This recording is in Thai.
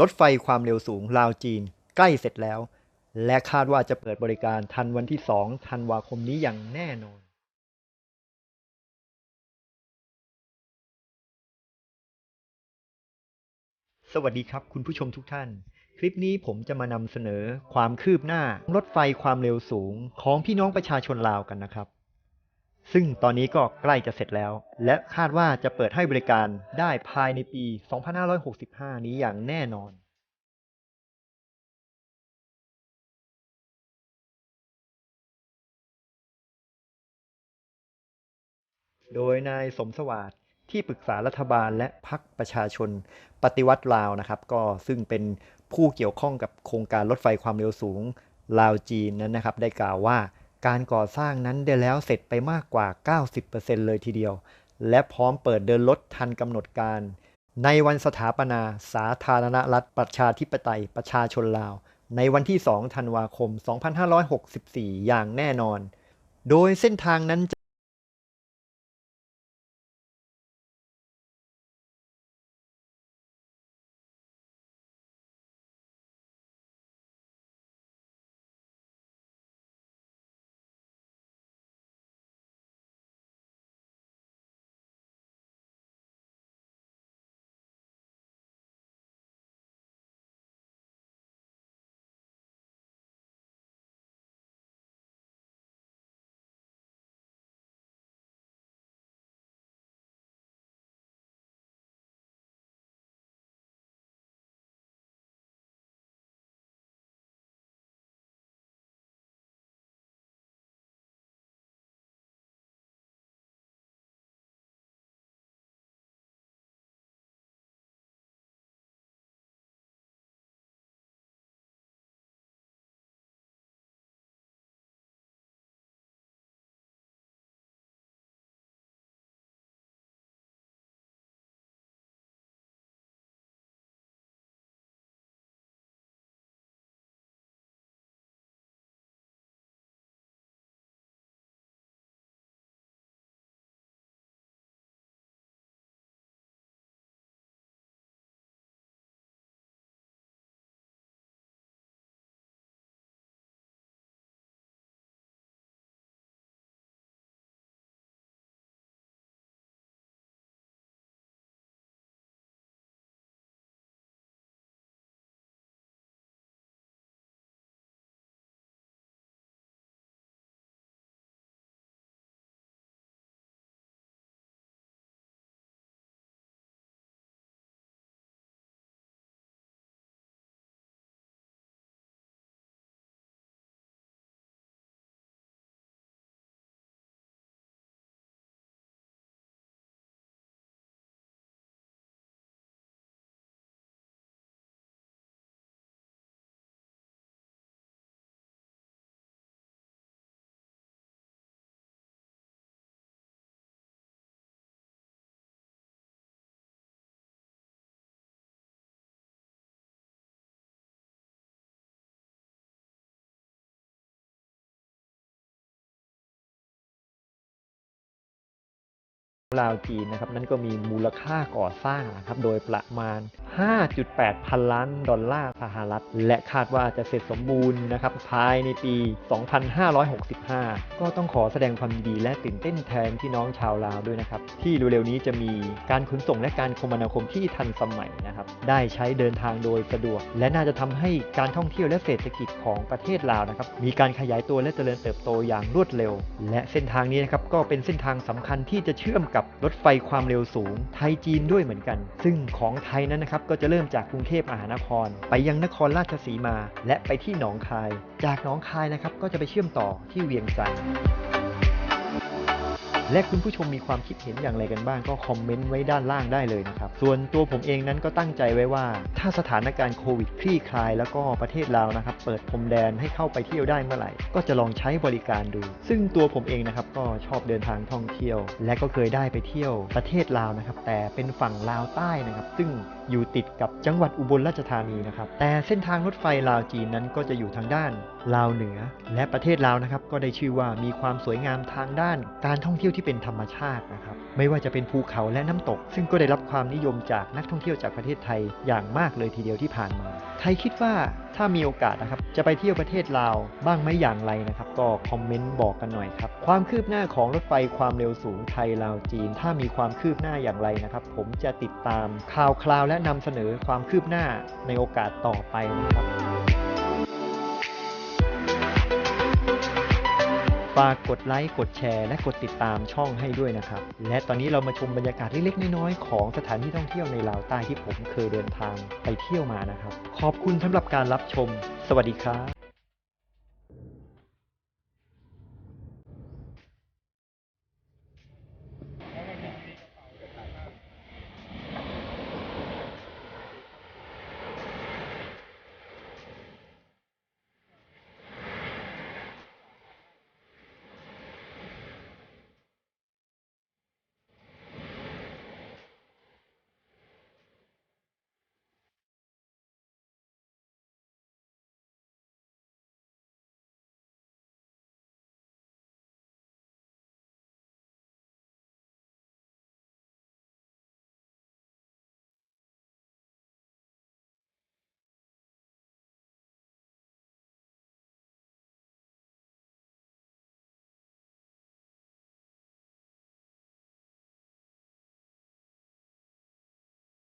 รถไฟความเร็วสูงลาวจีน ใกล้เสร็จแล้ว และคาดว่าจะเปิดบริการทันวันที่ 2 ธันวาคมนี้อย่างแน่นอนสวัสดีครับคุณผู้ชมทุกท่าน คลิปนี้ผมจะมานำเสนอความคืบหน้า รถไฟความเร็วสูงของพี่น้องประชาชนลาวกันนะครับ ซึ่งตอนนี้ก็ใกล้จะเสร็จแล้ว และคาดว่าจะเปิดให้บริการได้ภายในปี 2565 นี้อย่างแน่นอนโดยนายสมสวัสดิ์ที่ปรึกษารัฐบาลและพักประชาชนปฏิวัติลาวนะครับ ก็ซึ่งเป็นผู้เกี่ยวข้องกับโครงการรถไฟความเร็วสูงลาวจีนนั้นนะครับ ได้กล่าวว่า การก่อสร้างนั้นได้แล้วเสร็จไปมากกว่า 90%เลยทีเดียว และพร้อมเปิดเดินรถทันกำหนดการ ในวันสถาปนาสาธารณรัฐประชาธิปไตยประชาชนลาว ในวันที่ 2 ธันวาคม 2564 อย่างแน่นอน โดยเส้นทางนั้น ลาวจีนนะครับนั่นก็มีมูลค่าก่อสร้างนะครับโดยประมาณ 5.8 พันล้านดอลลาร์สหรัฐ และคาดว่าจะเสร็จสมบูรณ์นะครับภายในปี 2565 ก็ต้องขอแสดงความดีและตื่นเต้นแทนพี่น้องชาวลาวด้วยนะครับที่เร็วๆนี้จะมีการขนส่งและการคมนาคมที่ทันสมัยนะครับได้ใช้เดินทางโดยสะดวก และน่าจะทำให้การท่องเที่ยวและเศรษฐกิจของประเทศลาวนะครับมีการขยายตัวและเจริญเติบโตอย่างรวดเร็ว และเส้นทางนี้นะครับก็เป็นเส้นทางสำคัญที่จะเชื่อมกับรถไฟความเร็วสูง ไทยจีนด้วยเหมือนกัน ซึ่งของไทยนั้นนะครับก็จะเริ่มจากกรุงเทพมหานคร ไปยังนครราชสีมา และไปที่หนองคาย จากหนองคายนะครับก็จะไปเชื่อมต่อที่เวียงจันทร์ และคุณผู้ชมมีความคิดเห็นอย่างไรกันบ้างก็คอมเมนต์ไว้ด้านล่างได้เลยนะครับ ส่วนตัวผมเองนั้นก็ตั้งใจไว้ว่า ถ้าสถานการณ์โควิดคลี่คลาย แล้วก็ประเทศลาวนะครับเปิดพรมแดนให้เข้าไปเที่ยวได้เมื่อไหร่ ก็จะลองใช้บริการดู ซึ่งตัวผมเองนะครับก็ชอบเดินทางท่องเที่ยว และก็เคยได้ไปเที่ยวประเทศลาวนะครับแต่เป็นฝั่งลาวใต้นะครับ ซึ่งอยู่ติดกับจังหวัดอุบลราชธานีนะครับ แต่เส้นทางรถไฟลาวจีนนั้นก็จะอยู่ทางด้านลาวเหนือ และประเทศลาวนะครับ ก็ได้ชื่อว่ามีความสวยงามทางด้าน การท่องเที่ยวที่เป็นธรรมชาตินะครับ ไม่ว่าจะเป็นภูเขาและน้ำตก ซึ่งก็ได้รับความนิยมจากนักท่องเที่ยวจากประเทศไทยอย่างมากเลยทีเดียวที่ผ่านมา ใครคิดว่าถ้ามีโอกาสนะครับ จะไปเที่ยวประเทศลาวบ้างไหมอย่างไรนะครับ ก็คอมเมนต์บอกกันหน่อยครับ ความคืบหน้าของรถไฟความเร็วสูงไทยลาวจีน ถ้ามีความคืบหน้าอย่างไรนะครับ ผมจะติดตามข่าวคราวและและนำเสนอความคืบหน้าในโอกาสต่อไปนะครับฝากกดไลค์ กดแชร์ และกดติดตามช่องให้ด้วยนะครับ และตอนนี้เรามาชมบรรยากาศเล็กๆน้อยๆของสถานที่ท่องเที่ยวในลาวใต้ที่ผมเคยเดินทางไปเที่ยวมานะครับ ขอบคุณสำหรับการรับชม สวัสดีครับ